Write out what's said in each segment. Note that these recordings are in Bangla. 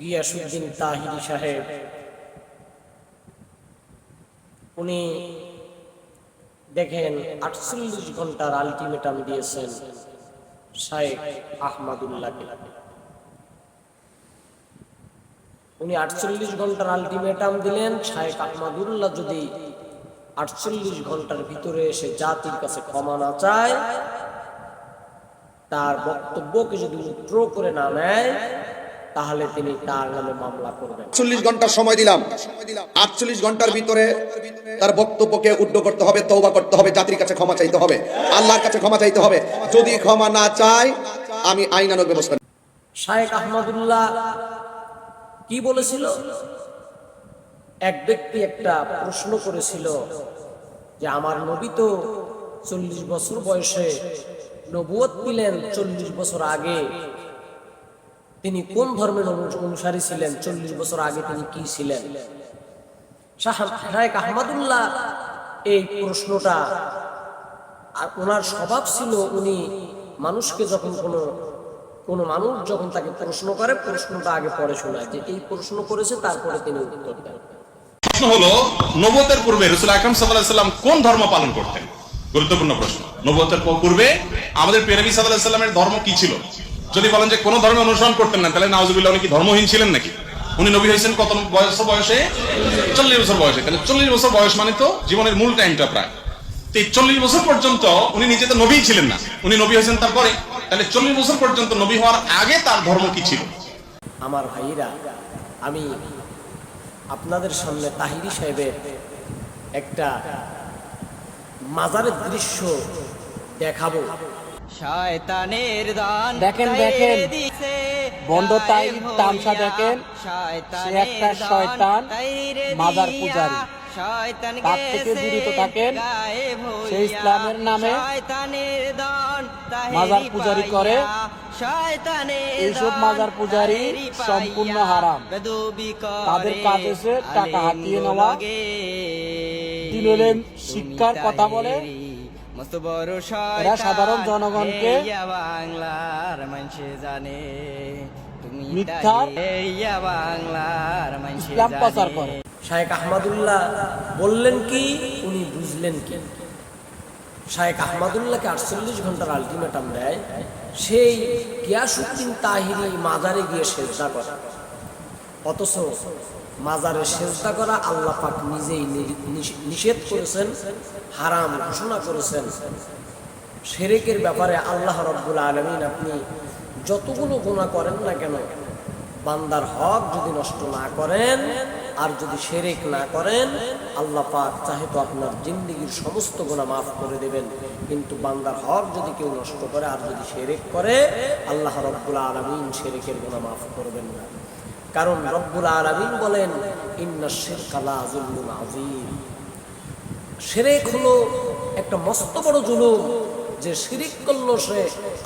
গিয়াসুদ্দিন তাহিরি সাহেব। উনি দেখেন আটচল্লিশ ঘণ্টার আলটিমেটাম দিয়েছেন শায়েখ আহমদুল্লাহকে। উনি আটচল্লিশ ঘণ্টার আলটিমেটাম দিলেন, শায়েখ আহমদুল্লাহ যদি আটচল্লিশ ঘণ্টার ভিতরে এসে জাতির কাছে ক্ষমা না চায়, তার বক্তব্যকে যদি উত্র করে না নেয় তাহলে তিনি তার নামে মামলা করবেন। চল্লিশ ঘণ্টা সময় দিলাম। আটচল্লিশ ঘণ্টার ভিতরে তার বক্তব্যকে উড্ড করতে হবে তৌবা করতে হবে জাতির কাছে ক্ষমা চাইতে হবে আল্লাহর কাছে ক্ষমা চাইতে হবে। যদি ক্ষমা না চায় আমি আইনানুগ ব্যবস্থা। শায়েখ আহমদুল্লাহ কি বলেছিল? এক ব্যক্তি একটা প্রশ্ন করেছিল যে আমার নবী তো চল্লিশ বছর বয়সে নবুয়ত পেলেন চল্লিশ বছর আগে তিনি কোন ধর্মের অনুসারী ছিলেন? চল্লিশ বছর আগে তিনি কি ছিলেন? শাহ- আহমদুল্লাহ এই প্রশ্নটা আর ওনার স্বভাব ছিল উনি মানুষকে যখন কোনো কোনো মানুষ যখন তাকে প্রশ্ন করে, প্রশ্নটা আগে পরে শোনায় যে এই প্রশ্ন করেছে, তারপরে তিনি উত্তর দেন। প্রশ্ন হলো নবতের পূর্বে রসুল আকরম সাল্লাম কোন ধর্ম পালন করতেন? গুরুত্বপূর্ণ প্রশ্ন। নবতের পূর্বে আমাদের পেরবি সাল্লাহ সাল্লামের ধর্ম কি ছিল? যদি বলেন যে কোন ধর্ম অনুসরণ করতেন না, তাহলে নাউজুবিল্লাহ উনি কি ধর্মহীন ছিলেন নাকি? উনি নবী হয়েছেন কত বয়স বয়সে? চল্লিশ বছর বয়সে। তাহলে চল্লিশ বছর বয়স মানে তো জীবনের মূল টাইমটা প্রায়। তো এই চল্লিশ বছর পর্যন্ত উনি নিজে তো নবী ছিলেন না। উনি নবী হয়েছেন তারপরে। তাহলে চল্লিশ বছর পর্যন্ত নবী হওয়ার আগে তার ধর্ম কি ছিল? আমার ভাইরা আমি আপনাদের সামনে তাহিরি সাহেবের একটা মাজারের দৃশ্য দেখাবো। শয়তানের দান দেখেন, দেখেন। বন্ড তাই- তামসা দেখেন। সে একটা শয়তান, মাজার পূজারী। তার থেকে দূরত থাকেন। সে ইসলামের নামে মাজার পূজারি করে। এইসব মাজার পূজারি সম্পূর্ণ হারাম। তাদের কাজ হচ্ছে টাকা হাতিয়ে নেওয়া, দিল শিক্ষার কথা বলে। সাধারণ জনগণকে বাংলার মানুষে জানে। ইয়া বাংলার মানুষে ইসলাম জানে। প্রচার করে। শায়েখ আহমদুল্লাহ বললেন কি উনি বুঝলেন কি? শায়েখ আহমদুল্লাহকে আটচল্লিশ ঘণ্টার আলটিমেটাম দেয়। সেই গিয়াসুদ্দিন তাহিরি মাজারে গিয়ে সেজদা করে। অথচ মাজারে সেজদা করা আল্লাহ পাক নিজেই নিষেধ করেছেন, হারাম ঘোষণা করেছেন। সেরেকের ব্যাপারে আল্লাহ রব্বুল আলমিন আপনি যতগুলো গুণা করেন না কেন, বান্দার হক যদি নষ্ট না করেন আর যদি সেরেক না করেন, আল্লাহ পাক চাহে তো আপনার জিন্দিগির সমস্ত গুণা মাফ করে দেবেন। কিন্তু বান্দার হক যদি কেউ নষ্ট করে আর যদি সেরেক করে, আল্লাহ রব্বুল আলমিন সেরেকের গুণা মাফ করবেন না। কারণ রব্বুল আলমিন বলেন শিরিক হলো একটা মস্ত বড় জুলুম, যে শিরিক করল সে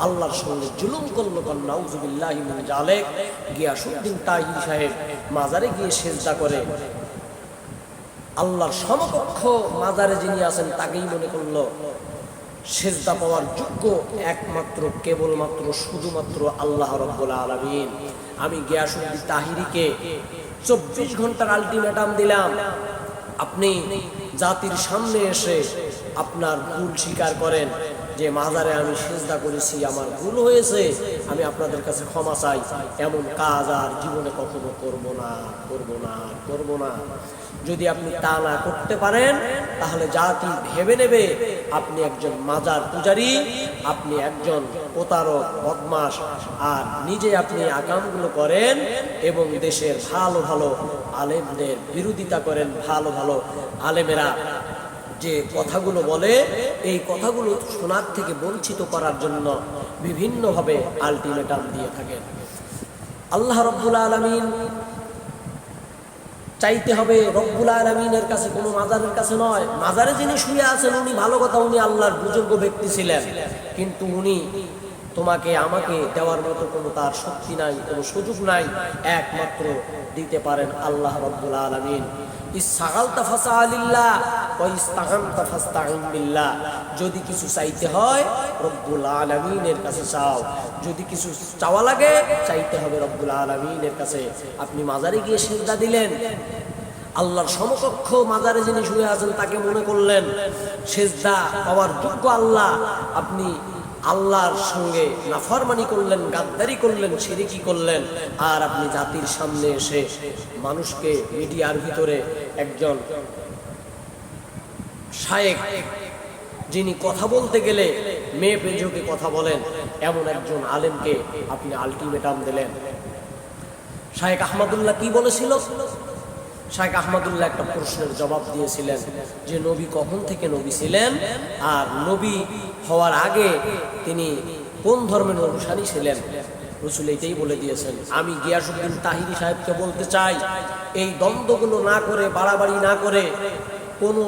আল্লাহর সঙ্গে জুলুম করল গিয়াসুদ্দিন তাহি সাহেব, মাজারে গিয়ে সেজদা করে। আল্লাহর সমকক্ষ মাজারে যিনি আছেন, তাকেই মনে করল। সেজদা পাওয়ার যোগ্য একমাত্র, কেবলমাত্র, শুধুমাত্র আল্লাহ রব্বুল আলমিন। আমি গিয়াসুদ্দিন তাহিরিকে চব্বিশ ঘণ্টার আলটিমেটাম দিলাম। আপনি জাতির সামনে এসে আপনার ভুল স্বীকার করেন যে, মাজারে আমি সেজদা করেছি, আমার ভুল হয়েছে, আমি আপনাদের কাছে ক্ষমা চাই। এমন কাজ আর জীবনে কখনো করব না করব না করব না। যদি আপনি তা না করতে পারেন, তাহলে জাতি ভেবে নেবে আপনি একজন মাজার পূজারী, আপনি একজন প্রতারক বদমাস আর নিজে আপনি আগামগুলো করেন এবং দেশের ভালো ভালো আলেমদের বিরোধিতা করেন, ভালো ভালো আলেমেরা যে কথাগুলো বলে, এই কথাগুলো শোনার থেকে বঞ্চিত করার জন্য বিভিন্নভাবে আলটিমেটাম দিয়ে থাকেন। আল্লাহ রব্বুল আলমিন চাইতে হবে রব্বুল আলমিনের কাছে, কোনো মাজারের কাছে নয়। মাজারে যিনি শুয়ে আছেন, উনি ভালো কথা, উনি আল্লাহর বুজুর্গ ব্যক্তি ছিলেন। কিন্তু উনি তোমাকে, আমাকে দেওয়ার মতো কোনো তার শক্তি নাই, কোনো সুযোগ নাই, একমাত্র দিতে পারেন আল্লাহ রব্বুল আলমিন। যদি কিছু চাইতে হয়, রব্বুল আলমিনের কাছে চাও। যদি কিছু চাওয়া লাগে, চাইতে হবে রব্বুল আলমিনের কাছে। আপনি মাজারে গিয়ে সেজদা দিলেন। আল্লাহর সমকক্ষ মাজারে যিনি শুয়ে আছেন, তাকে মনে করলেন, সেজদা পাওয়ার যোগ্য আল্লাহ। আপনি আল্লাহর সঙ্গে নাফরমানি করলেন, গাদ্দারি করলেন, সিরিকি করলেন। আর আপনি জাতির সামনে এসে মানুষকে মিডিয়ার ভিতরে একজন শায়েক, যিনি কথা বলতে গেলে মেয়ে পেজোকে কথা বলেন, এমন একজন আলেমকে আপনি আলটিমেটাম দিলেন। শায়েক আহমদুল্লাহ কি বলেছিল? শাহেখ আহমদুল্লাহ একটা প্রশ্নের জবাব দিয়েছিলেন যে নবী কখন থেকে নবী ছিলেন? আর নবী হওয়ার আগে তিনি কোন ধর্মের অনুসারী ছিলেন? রসুল এইটাই বলে দিয়েছেন, আমি গিয়াসুদ্দিন তাহিরি সাহেবকে বলতে চাই, এই দ্বন্দ্বগুলো না করে, বাড়াবাড়ি না করে, কোনো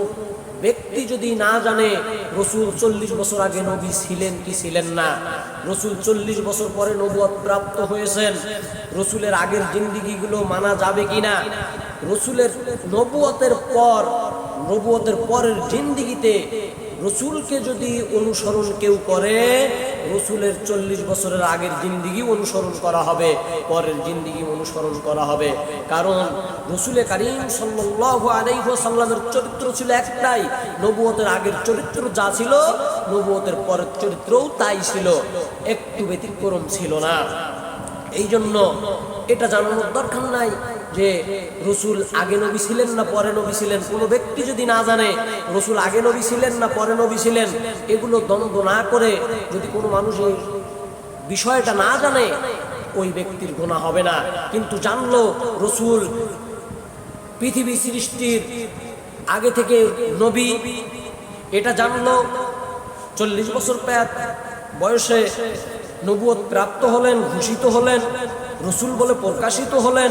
ব্যক্তি যদি না জানে রসুল চল্লিশ বছর আগে নবী ছিলেন কি ছিলেন না, রসুল চল্লিশ বছর পরে নবুয়ত প্রাপ্ত হয়েছেন, রসুলের আগের জিন্দিগিগুলো মানা যাবে কিনা রসুলের নবুয়তের পর, নবুয়তের পরের জিন্দিগিতে রসুলকে যদি অনুসরণ কেউ করে, রসুলের চল্লিশ বছরের আগের জিন্দিগি অনুসরণ করা হবে, পরের জিন্দিগি অনুসরণ করা হবে। কারণ রসুলে কারিম সাল্লাহ আলাইসাল্লামের চরিত্র ছিল একটাই, নবুয়তের আগের চরিত্র যা ছিল, নবুয়তের পরের চরিত্রও তাই ছিল, একটু ব্যতিক্রম ছিল না। এই জন্য এটা জানানোর দরকার নাই যে রসুল আগে নবী ছিলেন না পরে নবী ছিলেন? কোনো ব্যক্তি যদি না জানে রসুল আগে নবী ছিলেন না পরে নবী ছিলেন, এগুলো দ্বন্দ্ব না করে যদি কোনো মানুষ এই বিষয়টা না জানে, ওই ব্যক্তির গোনা হবে না। কিন্তু জানলো রসুল পৃথিবী সৃষ্টির আগে থেকে নবী, এটা জানলো, চল্লিশ বছর প্যাত বয়সে নবুয়ত প্রাপ্ত হলেন ঘোষিত হলেন রসুল বলে প্রকাশিত হলেন,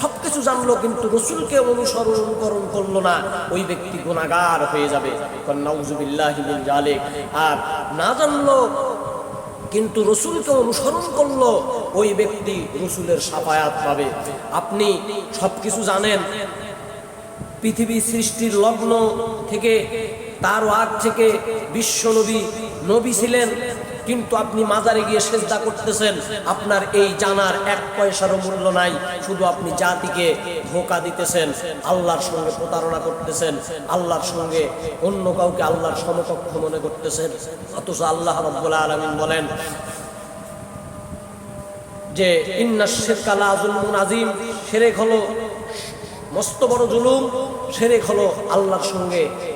সবকিছু জানলো কিন্তু রসুলকে অনুসরণ অনুকরণ করল না। ওই ব্যক্তি গুণাগার হয়ে যাবে। জালেক আর না জানলো, কিন্তু রসুলকে অনুসরণ করল, ওই ব্যক্তি রসুলের সাফায়াত পাবে। আপনি সবকিছু জানেন, পৃথিবী সৃষ্টির লগ্ন থেকে, তার আগ থেকে বিশ্ব নবী নবী ছিলেন কিন্তু আপনি মাজারে গিয়ে সেজদা করতেছেন, আপনার এই জানার এক পয়সারও মূল্য নাই। শুধু আপনি জাতিকে ধোকা দিতেছেন, আল্লাহর সঙ্গে প্রতারণা করতেছেন, আল্লাহর সঙ্গে অন্য কাউকে আল্লাহর সমকক্ষ মনে করতেছেন। অথচ আল্লাহ রব্বুল আলমিন বলেন যে, ইন্না শেরকালা জুলমুন আজিম সেরেক হলো মস্ত বড় জুলুম, সেরেক হলো আল্লাহর সঙ্গে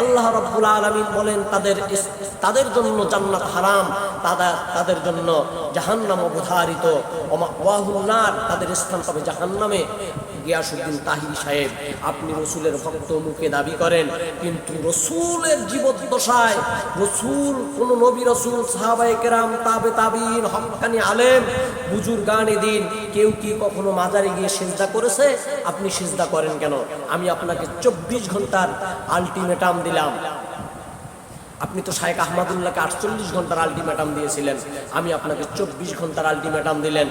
আল্লাহ রব্বুল আলমী বলেন, তাদের তাদের জন্য জান্নাত হারাম তাদের তাদের জন্য জাহান্নাম অবধারিত। অমা ওয়াহুল্লার তাদের স্থান পাবে জাহান্নামে। গিয়াসুদ্দিন তাহির সাহেব, আপনি রসুলের ভক্ত মুখে দাবি করেন, কিন্তু রসুলের জীবদ্দশায় রসুল, কোন নবী রসুল সাহাবাই কেরাম, তাবে তাবিন, হকানি আলেম বুজুর গানে দিন, কেউ কি কখনো মাজারে গিয়ে সেজদা করেছে? আপনি সেজদা করেন কেন? আমি আপনাকে চব্বিশ ঘণ্টার আলটিমেটাম দিলাম। আপনি তো শায়েক আহমদুল্লাহকে আটচল্লিশ ঘণ্টার আলটিমেটাম দিয়েছিলেন। আমি আপনাকে চব্বিশ ঘণ্টার আলটিমেটাম দিলেন।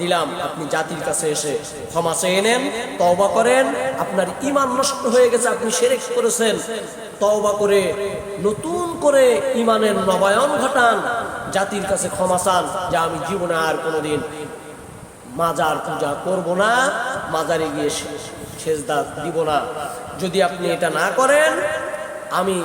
দিলাম, আপনি জাতির কাছে এসে ক্ষমা চেয়ে নেন, তওবা করেন। আপনার ইমান নষ্ট হয়ে গেছে, আপনি সেরেক করেছেন। তওবা করে, নতুন করে ইমানের নবায়ন ঘটান। জাতির কাছে ক্ষমা চান যে আমি জীবনে আর কোনোদিন মাজার পূজা করব না, মাজারে গিয়ে সেজদা দিব না। যদি আপনি এটা না করেন, আমি